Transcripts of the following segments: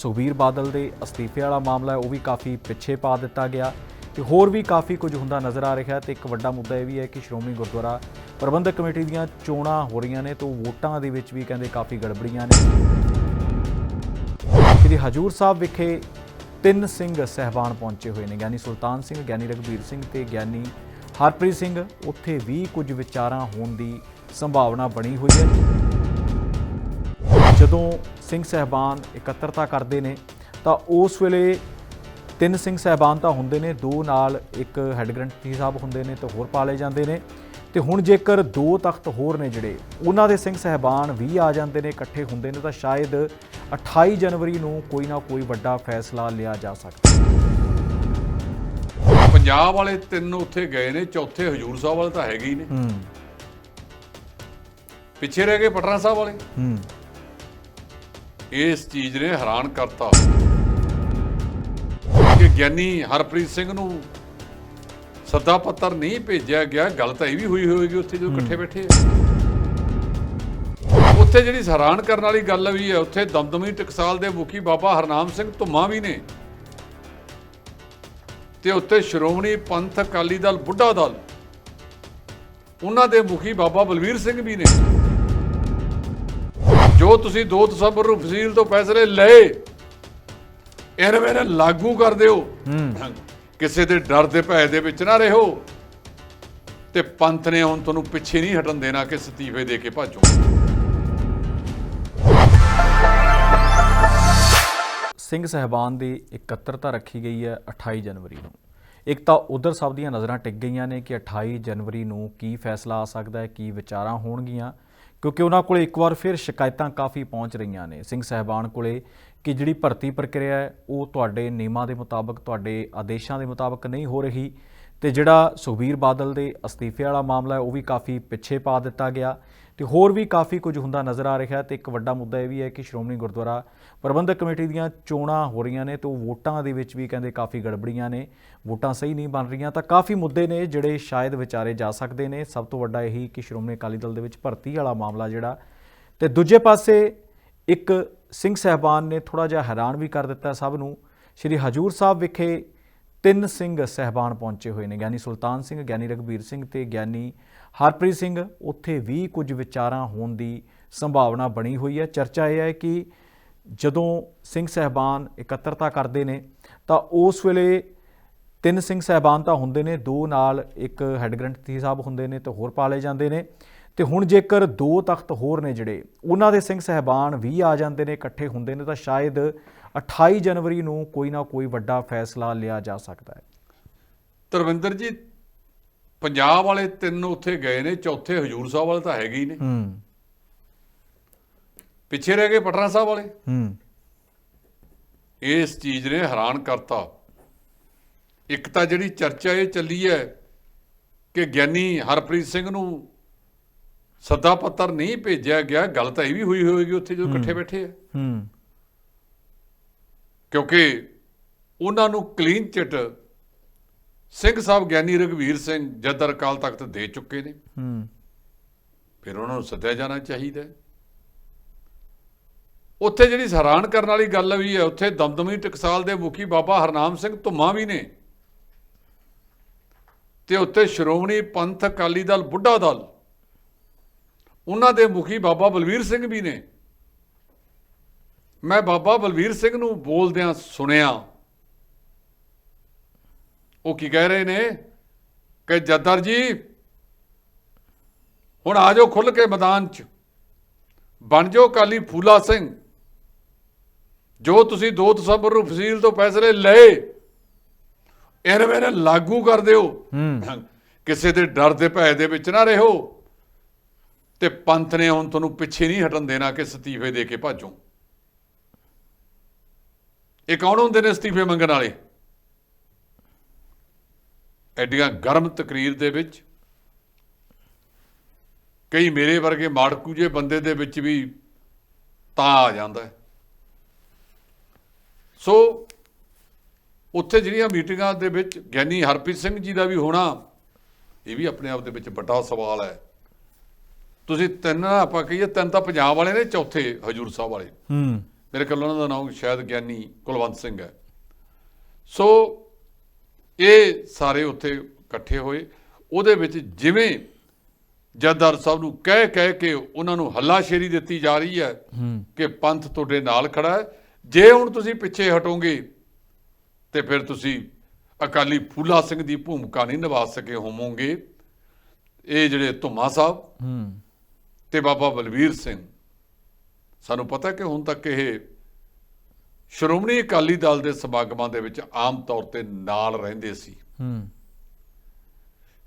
ਸੁਖਬੀਰ ਬਾਦਲ ਦੇ ਅਸਤੀਫੇ ਵਾਲਾ ਮਾਮਲਾ ਹੈ, ਉਹ ਵੀ ਕਾਫੀ ਪਿੱਛੇ ਪਾ ਦਿੱਤਾ ਗਿਆ। ਤੇ ਹੋਰ ਵੀ ਕਾਫੀ ਕੁਝ ਹੁੰਦਾ ਨਜ਼ਰ ਆ ਰਿਹਾ ਹੈ ਤੇ ਇੱਕ ਵੱਡਾ ਮੁੱਦਾ ਇਹ ਵੀ ਹੈ ਕਿ ਸ਼੍ਰੋਮਣੀ ਗੁਰਦੁਆਰਾ ਪ੍ਰਬੰਧਕ ਕਮੇਟੀ ਦੀਆਂ ਚੋਣਾਂ ਹੋ ਰਹੀਆਂ ਨੇ, ਤੇ ਵੋਟਾਂ ਦੇ ਵਿੱਚ ਵੀ ਕਹਿੰਦੇ ਕਾਫੀ ਗੜਬੜੀਆਂ ਨੇ। ਸ੍ਰੀ ਹਜੂਰ ਸਾਹਿਬ ਵਿਖੇ ਤਿੰਨ ਸਿੰਘ ਸਹਿਬਾਨ ਪਹੁੰਚੇ ਹੋਏ ਨੇ, ਗਿਆਨੀ ਸੁਲਤਾਨ ਸਿੰਘ, ਗਿਆਨੀ ਰਘਬੀਰ ਸਿੰਘ ਤੇ ਗਿਆਨੀ ਹਰਪ੍ਰੀਤ ਸਿੰਘ। ਉੱਥੇ ਵੀ ਕੁਝ ਵਿਚਾਰਾਂ ਹੋਣ ਦੀ ਸੰਭਾਵਨਾ ਬਣੀ ਹੋਈ ਹੈ। ਜਦੋਂ ਸਿੰਘ ਸਹਿਬਾਨ ਇਕੱਤਰਤਾ ਕਰਦੇ ਨੇ ਤਾਂ ਉਸ ਵੇਲੇ ਤਿੰਨ ਸਿੰਘ ਸਹਿਬਾਨ ਤਾਂ ਹੁੰਦੇ ਨੇ ਦੋ ਨਾਲ ਇੱਕ ਹੈੱਡ ਗ੍ਰੰਥੀ ਸਾਹਿਬ ਹੁੰਦੇ ਨੇ ਤੇ ਹੋਰ ਪਾਲੇ ਜਾਂਦੇ ਨੇ। ਤੇ ਹੁਣ ਜੇਕਰ ਦੋ ਤਖਤ ਹੋਰ ਨੇ ਜਿਹੜੇ ਉਹਨਾਂ ਦੇ ਸਿੰਘ ਸਹਿਬਾਨ ਵੀ ਆ ਜਾਂਦੇ ਨੇ ਇਕੱਠੇ ਹੁੰਦੇ ਨੇ ਤਾਂ ਸ਼ਾਇਦ 28 ਜਨਵਰੀ ਨੂੰ ਕੋਈ ਨਾ ਕੋਈ ਵੱਡਾ ਫੈਸਲਾ ਲਿਆ ਜਾ ਸਕਦਾ ਪੰਜਾਬ ਵਾਲੇ ਤਿੰਨ ਉੱਥੇ ਗਏ ਨੇ ਚੌਥੇ ਹਜੂਰ ਸਾਹਿਬ ਵਾਲੇ ਤਾਂ ਹੈਗੇ ਹੀ ਨੇ। ਹੂੰ। ਪਿੱਛੇ ਰਹਿ ਗਏ ਪਟਨਾ ਸਾਹਿਬ ਵਾਲੇ। ਹੂੰ। ਇਸ ਚੀਜ਼ ਨੇ ਹੈਰਾਨ ਕਰਤਾ। ਕਿ ਗਿਆਨੀ ਹਰਪ੍ਰੀਤ ਸਿੰਘ ਨੂੰ ਸੱਦਾ ਪੱਤਰ ਨਹੀਂ ਭੇਜਿਆ ਗਿਆ ਗੱਲ ਤਾਂ ਇਹ ਵੀ ਹੋਈ ਹੋਵੇਗੀ ਉੱਥੇ ਜਦੋਂ ਇਕੱਠੇ ਬੈਠੇ ਉੱਥੇ ਜਿਹੜੀ ਹੈਰਾਨ ਕਰਨ ਵਾਲੀ ਗੱਲ ਵੀ ਹੈ ਉੱਥੇ ਦਮਦਮੀ ਟਕਸਾਲ ਦੇ ਮੁਖੀ ਬਾਬਾ ਹਰਨਾਮ ਸਿੰਘ ਧੁੰਮਾ ਵੀ ਨੇ। ਤੇ ਉੱਥੇ ਸ਼੍ਰੋਮਣੀ ਪੰਥ ਅਕਾਲੀ ਦਲ ਬੁੱਢਾ ਦਲ। ਉਹਨਾਂ ਦੇ ਮੁਖੀ ਬਾਬਾ ਬਲਵੀਰ ਸਿੰਘ ਵੀ ਨੇ। ਜੋ ਤੁਸੀਂ ਦੋ ਦਸੰਬਰ ਨੂੰ ਫਸੀਲ ਤੋਂ ਫੈਸਲੇ ਲਏ ਇਹਨਾਂ ਵੇਲੇ ਲਾਗੂ ਕਰ ਦਿਓ। ਕਿਸੇ ਦੇ ਡਰ ਦੇ ਭੈ ਦੇ ਵਿੱਚ ਨਾ ਰਹੋ ਤੇ ਪੰਥ ਨੇ ਹੁਣ ਤੁਹਾਨੂੰ ਪਿੱਛੇ ਨਹੀਂ ਹਟਣ ਦੇਣਾ ਕਿ ਅਸਤੀਫੇ ਦੇ ਕੇ ਭਾਜੋ। ਸਿੰਘ ਸਹਿਬਾਨ ਦੀ ਇਕੱਤਰਤਾ ਰੱਖੀ ਗਈ ਹੈ 28 ਜਨਵਰੀ ਨੂੰ। ਇੱਕ ਤਾਂ ਉਧਰ ਸਭ ਦੀਆਂ ਨਜ਼ਰਾਂ ਟਿਕ ਗਈਆਂ ਨੇ ਕਿ 28 ਜਨਵਰੀ ਨੂੰ ਕੀ ਫੈਸਲਾ ਆ ਸਕਦਾ ਹੈ ਕੀ ਵਿਚਾਰਾਂ ਹੋਣਗੀਆਂ। ਕਿਉਂਕਿ ਉਹਨਾਂ ਕੋਲੇ ਇੱਕ ਵਾਰ ਫਿਰ ਸ਼ਿਕਾਇਤਾਂ ਕਾਫੀ ਪਹੁੰਚ ਰਹੀਆਂ ਨੇ। ਸਿੰਘ ਸਹਿਬਾਨ ਕੋਲੇ ਕਿ ਜਿਹੜੀ ਭਰਤੀ ਪ੍ਰਕਿਰਿਆ ਹੈ, ਉਹ ਤੁਹਾਡੇ ਨਿਯਮਾਂ ਦੇ ਮੁਤਾਬਕ, ਤੁਹਾਡੇ ਆਦੇਸ਼ਾਂ ਦੇ ਮੁਤਾਬਕ ਨਹੀਂ ਹੋ ਰਹੀ। ਤੇ ਜਿਹੜਾ ਸੁਖਬੀਰ ਬਾਦਲ ਦੇ ਅਸਤੀਫੇ ਵਾਲਾ ਮਾਮਲਾ ਹੈ, ਉਹ ਵੀ ਕਾਫੀ ਪਿੱਛੇ ਪਾ ਦਿੱਤਾ ਗਿਆ। ਤੇ ਹੋਰ ਵੀ ਕਾਫੀ ਕੁਝ ਹੁੰਦਾ ਨਜ਼ਰ ਆ ਰਿਹਾ ਹੈ ਤੇ ਇੱਕ ਵੱਡਾ ਮੁੱਦਾ ਇਹ ਵੀ ਹੈ ਕਿ ਸ਼੍ਰੋਮਣੀ ਗੁਰਦੁਆਰਾ ਪ੍ਰਬੰਧਕ ਕਮੇਟੀ ਦੀਆਂ ਚੋਣਾਂ ਹੋ ਰਹੀਆਂ ਨੇ ਤੇ ਉਹ ਵੋਟਾਂ ਦੇ ਵਿੱਚ ਵੀ ਕਹਿੰਦੇ ਕਾਫੀ ਗੜਬੜੀਆਂ ਨੇ, ਵੋਟਾਂ ਸਹੀ ਨਹੀਂ ਬਣ ਰਹੀਆਂ ਤਾਂ ਕਾਫੀ ਮੁੱਦੇ ਨੇ ਜਿਹੜੇ ਸ਼ਾਇਦ ਵਿਚਾਰੇ ਜਾ ਸਕਦੇ ਨੇ। ਸਭ ਤੋਂ ਵੱਡਾ ਇਹੀ ਕਿ ਸ਼੍ਰੋਮਣੀ ਅਕਾਲੀ ਦਲ ਦੇ ਵਿੱਚ ਭਰਤੀ ਵਾਲਾ ਮਾਮਲਾ ਜਿਹੜਾ। ਤੇ ਦੂਜੇ ਪਾਸੇ ਇੱਕ ਸਿੰਘ ਸਹਿਬਾਨ ਨੇ ਥੋੜਾ ਜਿਹਾ ਹੈਰਾਨ ਵੀ ਕਰ ਦਿੱਤਾ ਸਭ ਨੂੰ। ਸ਼੍ਰੀ ਹਜੂਰ ਸਾਹਿਬ ਵਿਖੇ ਤਿੰਨ ਸਿੰਘ ਸਹਿਬਾਨ ਪਹੁੰਚੇ ਹੋਏ ਨੇ। ਗਿਆਨੀ ਸੁਲਤਾਨ ਸਿੰਘ, ਗਿਆਨੀ ਰਘਬੀਰ ਸਿੰਘ ਤੇ ਗਿਆਨੀ ਹਰਪ੍ਰੀਤ ਸਿੰਘ। ਉੱਥੇ ਵੀ ਕੁਝ ਵਿਚਾਰਾਂ ਹੋਣ ਦੀ ਸੰਭਾਵਨਾ ਬਣੀ ਹੋਈ ਹੈ। ਚਰਚਾ ਇਹ ਹੈ ਕਿ ਜਦੋਂ ਸਿੰਘ ਸਹਿਬਾਨ ਇਕੱਤਰਤਾ ਕਰਦੇ ਨੇ, ਤਾਂ ਉਸ ਵੇਲੇ ਤਿੰਨ ਸਿੰਘ ਸਹਿਬਾਨ ਤਾਂ ਹੁੰਦੇ ਨੇ, ਦੋ ਨਾਲ ਇੱਕ ਹੈੱਡ ਗ੍ਰੰਥੀ ਸਾਹਿਬ ਹੁੰਦੇ ਨੇ ਤੇ ਹੋਰ ਪਾਲੇ ਜਾਂਦੇ ਨੇ। ਤੇ ਹੁਣ ਜੇਕਰ ਦੋ ਤਖਤ ਹੋਰ ਨੇ ਜਿਹੜੇ, ਉਹਨਾਂ ਦੇ ਸਿੰਘ ਸਹਿਬਾਨ ਵੀ ਆ ਜਾਂਦੇ ਨੇ, ਇਕੱਠੇ ਹੁੰਦੇ ਨੇ, ਤਾਂ ਸ਼ਾਇਦ 28 ਜਨਵਰੀ ਨੂੰ ਕੋਈ ਨਾ ਕੋਈ ਵੱਡਾ ਫੈਸਲਾ ਲਿਆ ਜਾ ਸਕਦਾ ਹੈ। ਧਰਮਿੰਦਰ ਜੀ ਪੰਜਾਬ ਵਾਲੇ ਤਿੰਨ ਉੱਥੇ ਗਏ ਨੇ ਚੌਥੇ ਹਜੂਰ ਸਾਹਿਬ ਵਾਲੇ ਤਾਂ ਹੈਗੇ ਹੀ ਨੇ। ਹੂੰ। ਪਿੱਛੇ ਰਹਿ ਗਏ ਪਟਨਾ ਸਾਹਿਬ ਵਾਲੇ। ਹੂੰ। ਇਸ ਚੀਜ਼ ਨੇ ਹੈਰਾਨ ਕਰਤਾ। ਇੱਕ ਤਾਂ ਜਿਹੜੀ ਚਰਚਾ ਇਹ ਚੱਲੀ ਹੈ ਕਿ ਗਿਆਨੀ ਹਰਪ੍ਰੀਤ ਸਿੰਘ ਨੂੰ ਸੱਦਾ ਪੱਤਰ ਨਹੀਂ ਭੇਜਿਆ ਗਿਆ ਗੱਲ ਤਾਂ ਇਹ ਵੀ ਹੋਈ ਹੋਵੇਗੀ ਉੱਥੇ ਜਦੋਂ ਇਕੱਠੇ ਬੈਠੇ ਆ। ਹੂੰ। ਕਿਉਂਕਿ ਉਹਨਾਂ ਨੂੰ ਕਲੀਨ ਚਿੱਟ ਸਿੰਘ ਸਾਹਿਬ ਗਿਆਨੀ ਰਘਵੀਰ ਸਿੰਘ ਜਦਰ ਅਕਾਲ ਤਖਤ ਦੇ ਚੁੱਕੇ ਨੇ। ਹੂੰ। ਫਿਰ ਉਹਨਾਂ ਨੂੰ ਸੱਦਿਆ ਜਾਣਾ ਚਾਹੀਦਾ। ਉੱਥੇ ਜਿਹੜੀ ਹੈਰਾਨ ਕਰਨ ਵਾਲੀ ਗੱਲ ਵੀ ਹੈ ਉੱਥੇ ਦਮਦਮੀ ਟਕਸਾਲ ਦੇ ਮੁਖੀ ਬਾਬਾ ਹਰਨਾਮ ਸਿੰਘ ਧੁੰਮਾ ਵੀ ਨੇ। ਤੇ ਉੱਥੇ ਸ਼੍ਰੋਮਣੀ ਪੰਥ ਅਕਾਲੀ ਦਲ ਬੁੱਢਾ ਦਲ ਉਹਨਾਂ ਦੇ ਮੁਖੀ ਬਾਬਾ ਬਲਵੀਰ ਸਿੰਘ ਵੀ ਨੇ। ਮੈਂ ਬਾਬਾ ਬਲਵੀਰ ਸਿੰਘ ਨੂੰ ਬੋਲਦਿਆਂ ਸੁਣਿਆ। ਉਹ ਕੀ ਕਹਿ ਰਹੇ ਨੇ? ਕਿ ਜੱਦਰ ਜੀ ਹੁਣ ਆ ਜਾਓ ਖੁੱਲ ਕੇ ਮੈਦਾਨ 'ਚ। ਬਣ ਜਾਓ ਕਾਲੀ ਫੂਲਾ ਸਿੰਘ। ਜੋ ਤੁਸੀਂ 2 ਦਸੰਬਰ ਨੂੰ ਫਸੀਲ ਤੋਂ ਫੈਸਲੇ ਲਏ ਇਹਨਾਂ ਵੇਲੇ ਲਾਗੂ ਕਰ ਦਿਓ। ਕਿਸੇ ਦੇ ਡਰ ਦੇ ਭੈ ਦੇ ਵਿੱਚ ਨਾ ਰਹੋ। ਤੇ ਪੰਥ ਨੇ ਹੁਣ ਤੁਹਾਨੂੰ ਪਿੱਛੇ ਨਹੀਂ ਹਟਣ ਦੇਣਾ ਕਿ ਅਸਤੀਫੇ ਦੇ ਕੇ ਭਾਜੋ। ਇਹ ਕੌਣ ਹੁੰਦੇ ਨੇ ਅਸਤੀਫੇ ਮੰਗਣ ਵਾਲੇ? ਐਡੀਆਂ ਗਰਮ ਤਕਰੀਰ ਦੇ ਵਿੱਚ ਕਈ ਮੇਰੇ ਵਰਗੇ ਮਾੜਕੂ ਜੇ ਬੰਦੇ ਦੇ ਵਿੱਚ ਵੀ ਤਾਂ ਆ ਜਾਂਦਾ ਹੈ। ਸੋ ਉੱਥੇ ਜਿਹੜੀਆਂ ਮੀਟਿੰਗਾਂ ਦੇ ਵਿੱਚ ਗਿਆਨੀ ਹਰਪ੍ਰੀਤ ਸਿੰਘ ਜੀ ਦਾ ਵੀ ਹੋਣਾ, ਇਹ ਵੀ ਆਪਣੇ ਆਪ ਦੇ ਵਿੱਚ ਵੱਡਾ ਸਵਾਲ ਹੈ। ਤੁਸੀਂ ਤਿੰਨ ਆਪਾਂ ਕਹੀਏ ਤਿੰਨ ਤਾਂ ਪੰਜਾਬ ਵਾਲੇ ਨੇ, ਚੌਥੇ ਹਜੂਰ ਸਾਹਿਬ ਵਾਲੇ। ਹੂੰ। ਮੇਰੇ ਕੋਲ ਉਹਨਾਂ ਦਾ ਨਾਮ ਸ਼ਾਇਦ ਗਿਆਨੀ ਕੁਲਵੰਤ ਸਿੰਘ ਹੈ। ਸੋ ਇਹ ਸਾਰੇ ਉੱਥੇ ਇਕੱਠੇ ਹੋਏ। ਉਹਦੇ ਵਿੱਚ ਜਿਵੇਂ ਜੱਦਰ ਸਾਹਿਬ ਨੂੰ ਕਹਿ ਕਹਿ ਕੇ ਉਹਨਾਂ ਨੂੰ ਹੱਲਾਸ਼ੇਰੀ ਦਿੱਤੀ ਜਾ ਰਹੀ ਹੈ ਕਿ ਪੰਥ ਤੁਹਾਡੇ ਨਾਲ ਖੜਾ ਹੈ। ਜੇ ਹੁਣ ਤੁਸੀਂ ਪਿੱਛੇ ਹਟੋਗੇ ਤੇ ਫਿਰ ਤੁਸੀਂ ਅਕਾਲੀ ਫੂਲਾ ਸਿੰਘ ਦੀ ਭੂਮਿਕਾ ਨਹੀਂ ਨਿਭਾ ਸਕੇ ਹੋਵੋਗੇ। ਇਹ ਜਿਹੜੇ ਧੁੰਮਾ ਸਾਹਿਬ ਤੇ ਬਾਬਾ ਬਲਵੀਰ ਸਿੰਘ ਸਾਨੂੰ ਪਤਾ ਕਿ ਹੁਣ ਤੱਕ ਇਹ ਸ਼੍ਰੋਮਣੀ ਅਕਾਲੀ ਦਲ ਦੇ ਸਮਾਗਮਾਂ ਦੇ ਵਿੱਚ ਆਮ ਤੌਰ ਤੇ ਨਾਲ ਰਹਿੰਦੇ ਸੀ। ਹੂੰ।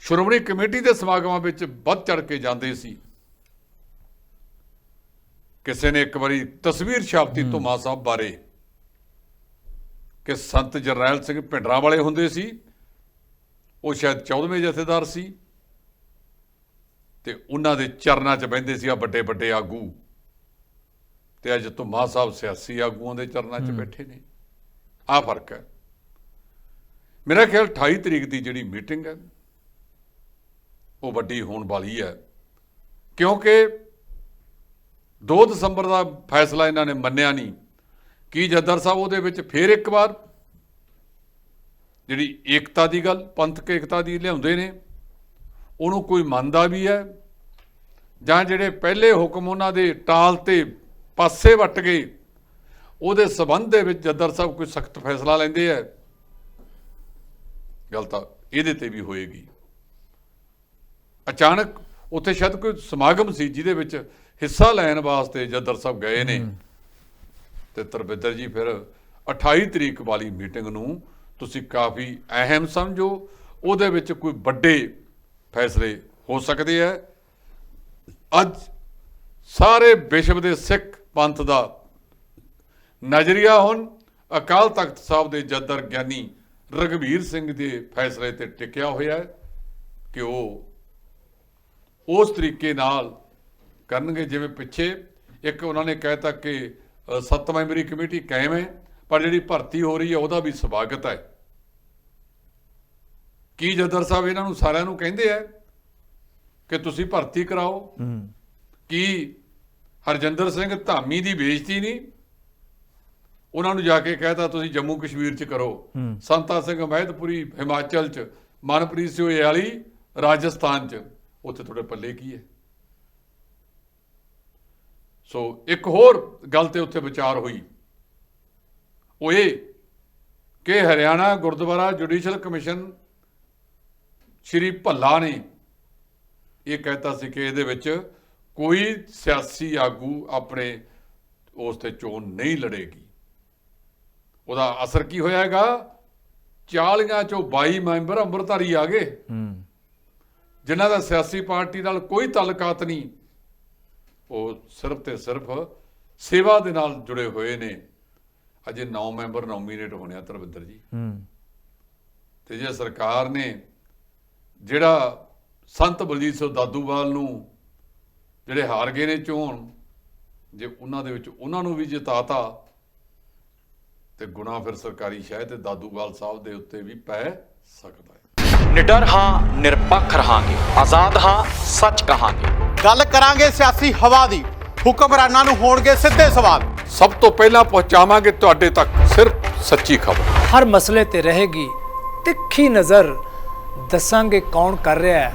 ਸ਼੍ਰੋਮਣੀ ਕਮੇਟੀ ਦੇ ਸਮਾਗਮਾਂ ਵਿੱਚ ਵੱਧ ਚੜ ਕੇ ਜਾਂਦੇ ਸੀ। ਕਿਸੇ ਨੇ ਇੱਕ ਵਾਰੀ ਤਸਵੀਰ ਛਾਪਤੀ ਧੁਮਾ ਸਾਹਿਬ ਬਾਰੇ ਕਿ ਸੰਤ ਜਰਨੈਲ ਸਿੰਘ ਭਿੰਡਰਾਂ ਵਾਲੇ ਹੁੰਦੇ ਸੀ। ਉਹ ਸ਼ਾਇਦ 14ਵੇਂ ਜਥੇਦਾਰ ਸੀ। ਤੇ ਉਹਨਾਂ ਦੇ ਚਰਨਾਂ 'ਚ ਬਹਿੰਦੇ ਸੀ ਆ ਵੱਡੇ ਵੱਡੇ ਆਗੂ। ਤੇ ਅੱਜ ਧੁਮਾ ਸਾਹਿਬ ਸਿਆਸੀ ਆਗੂਆਂ ਦੇ ਚਰਨਾਂ 'ਚ ਬੈਠੇ ਨੇ। ਆ ਫ਼ਰਕ ਹੈ। ਮੇਰਾ ਖਿਆਲ 28 ਤਰੀਕ ਦੀ ਜਿਹੜੀ ਮੀਟਿੰਗ ਹੈ ਉਹ ਵੱਡੀ ਹੋਣ ਵਾਲੀ ਹੈ। ਕਿਉਂਕਿ 2 ਦਸੰਬਰ ਦਾ ਫੈਸਲਾ ਇਹਨਾਂ ਨੇ ਮੰਨਿਆ ਨਹੀਂ। ਕੀ ਜੱਦਰ ਸਾਹਿਬ ਉਹਦੇ ਵਿੱਚ ਫੇਰ ਇੱਕ ਵਾਰ? ਜਿਹੜੀ ਏਕਤਾ ਦੀ ਗੱਲ ਪੰਥਕ ਏਕਤਾ ਦੀ ਲਿਆਉਂਦੇ ਨੇ। ਉਹਨੂੰ ਕੋਈ ਮੰਨਦਾ ਵੀ ਹੈ ਜਾਂ ਜਿਹੜੇ ਪਹਿਲੇ ਹੁਕਮ ਉਹਨਾਂ ਦੇ ਟਾਲ ਤੇ ਪਾਸੇ ਵੱਟ ਗਏ ਉਹਦੇ ਸਬੰਧ ਦੇ ਵਿੱਚ ਜੱਦਰ ਸਾਹਿਬ ਕੋਈ ਸਖਤ ਫੈਸਲਾ ਲੈਂਦੇ ਆ। ਗੱਲ ਤਾਂ ਇਹਦੇ ਤੇ ਵੀ ਹੋਏਗੀ। ਅਚਾਨਕ ਉੱਥੇ ਸ਼ਾਇਦ ਕੋਈ ਸਮਾਗਮ ਸੀ ਜਿਹਦੇ ਵਿੱਚ ਹਿੱਸਾ ਲੈਣ ਵਾਸਤੇ ਜੱਦਰ ਸਾਹਿਬ ਗਏ ਨੇ। ਤੇ ਤਰਬਿੱਦਰ ਜੀ ਫਿਰ 28 ਤਰੀਕ ਵਾਲੀ ਮੀਟਿੰਗ ਨੂੰ ਤੁਸੀਂ ਕਾਫੀ ਅਹਿਮ ਸਮਝੋ ਉਹਦੇ ਵਿੱਚ ਕੋਈ ਵੱਡੇ ਫੈਸਲੇ ਹੋ ਸਕਦੇ ਆ। ਅੱਜ ਸਾਰੇ ਵਿਸ਼ਵ ਦੇ ਸਿੱਖ ਪੰਥ ਦਾ ਨਜ਼ਰੀਆ ਹੁਣ ਅਕਾਲ ਤਖਤ ਸਾਹਿਬ ਦੇ ਜੱਦਰ ਗਿਆਨੀ ਰਗਵੀਰ ਸਿੰਘ ਦੇ ਫੈਸਲੇ ਤੇ ਟਿਕਿਆ ਹੋਇਆ ਹੈ ਕਿ ਉਹ ਉਸ ਤਰੀਕੇ ਨਾਲ ਕਰਨਗੇ ਜਿਵੇਂ ਪਿੱਛੇ ਇੱਕ ਉਹਨਾਂ ਨੇ ਕਹਿਤਾ ਕਿ ਸੱਤ ਮੈਂਬਰੀ ਕਮੇਟੀ ਕਾਇਮ ਹੈ ਪਰ ਜਿਹੜੀ ਭਰਤੀ ਹੋ ਰਹੀ ਹੈ ਉਹਦਾ ਵੀ ਸਵਾਗਤ ਹੈ। ਕੀ ਜੱਦਰ ਸਾਹਿਬ ਇਹਨਾਂ ਨੂੰ ਸਾਰਿਆਂ ਨੂੰ ਕਹਿੰਦੇ ਆ ਕਿ ਤੁਸੀਂ ਭਰਤੀ ਕਰਾਓ? ਹੂੰ। ਕੀ ਹਰਜਿੰਦਰ ਸਿੰਘ ਧਾਮੀ ਦੀ ਬੇਇੱਜ਼ਤੀ ਨਹੀਂ। ਉਹਨਾਂ ਨੂੰ ਜਾ ਕੇ ਕਹਿਤਾ ਤੁਸੀਂ ਜੰਮੂ ਕਸ਼ਮੀਰ 'ਚ ਕਰੋ। ਸੰਤਾ ਸਿੰਘ ਮਹਿਦਪੁਰੀ ਹਿਮਾਚਲ 'ਚ। ਮਨਪ੍ਰੀਤ ਸਿੰਘ ਵਾਲੀ ਰਾਜਸਥਾਨ 'ਚ। ਉੱਥੇ ਤੁਹਾਡੇ ਪੱਲੇ ਕੀ ਹੈ? ਸੋ ਇੱਕ ਹੋਰ ਗੱਲ ਤੇ ਉੱਥੇ ਵਿਚਾਰ ਹੋਈ। ਉਹ ਇਹ ਕਿ ਹਰਿਆਣਾ ਗੁਰਦੁਆਰਾ ਜੁਡੀਸ਼ੀਅਲ ਕਮਿਸ਼ਨ ਸ਼੍ਰੀ ਭੱਲਾ ਨੇ ਇਹ ਕਹਿਤਾ ਸੀ ਕਿ ਇਹਦੇ ਵਿੱਚ ਕੋਈ ਸਿਆਸੀ ਆਗੂ ਆਪਣੇ ਉਸ ਤੇ ਚੋਣ ਨਹੀਂ ਲੜੇਗੀ। ਉਹਦਾ ਅਸਰ ਕੀ ਹੋਇਆਗਾ? 40 ਚੋਂ 22 ਮੈਂਬਰ ਅੰਮ੍ਰਿਤਧਾਰੀ ਆ ਗਏ। ਹੂੰ। ਜਿਨ੍ਹਾਂ ਦਾ ਸਿਆਸੀ ਪਾਰਟੀ ਨਾਲ ਕੋਈ ਤਾਲੁਕਾਤ ਨਹੀਂ ਉਹ ਸਿਰਫ ਤੇ ਸਿਰਫ ਸੇਵਾ ਦੇ ਨਾਲ ਜੁੜੇ ਹੋਏ ਨੇ। ਅਜੇ 9 ਮੈਂਬਰ ਨੋਮੀਨੇਟ ਹੋਣੇ ਆ ਤਰਵਿੰਦਰ ਜੀ। ਹੂੰ। ਤੇ ਜੇ ਸਰਕਾਰ ਨੇ ਜਿਹੜਾ ਸੰਤ ਬਲਜੀਤ ਸਿੰਘ ਦਾਦੂਵਾਲ ਨੂੰ ਜਿਹੜੇ ਹਾਰ ਗਏ ਨੇ ਚੋਣ ਜੇ ਉਹਨਾਂ ਦੇ ਵਿੱਚ ਉਹਨਾਂ ਨੂੰ ਵੀ ਜਿਤਾਤਾ ਤੇ ਗੁਨਾਹ ਫਿਰ ਸਰਕਾਰੀ ਸ਼ਾਇਦ ਤੇ ਦਾਦੂਵਾਲ ਸਾਹਿਬ ਦੇ ਉੱਤੇ ਵੀ ਪੈ ਸਕਦਾ ਹੈ। ਨਿਡਰ ਹਾਂ ਨਿਰਪੱਖ ਰਹਾਂਗੇ। ਆਜ਼ਾਦ ਹਾਂ ਸੱਚ ਕਹਾਂਗੇ। ਗੱਲ ਕਰਾਂਗੇ ਸਿਆਸੀ ਹਵਾ ਦੀ। ਹੁਕਮਰਾਨਾਂ ਨੂੰ ਹੋਣਗੇ ਸਿੱਧੇ ਸਵਾਲ। ਸਭ ਤੋਂ ਪਹਿਲਾਂ ਪਹੁੰਚਾਵਾਂਗੇ ਤੁਹਾਡੇ ਤੱਕ ਸਿਰਫ ਸੱਚੀ ਖਬਰ। ਹਰ ਮਸਲੇ ਤੇ ਰਹੇਗੀ ਤਿੱਖੀ ਨਜ਼ਰ। ਦੱਸਾਂਗੇ ਕੌਣ ਕਰ ਰਿਹਾ ਹੈ।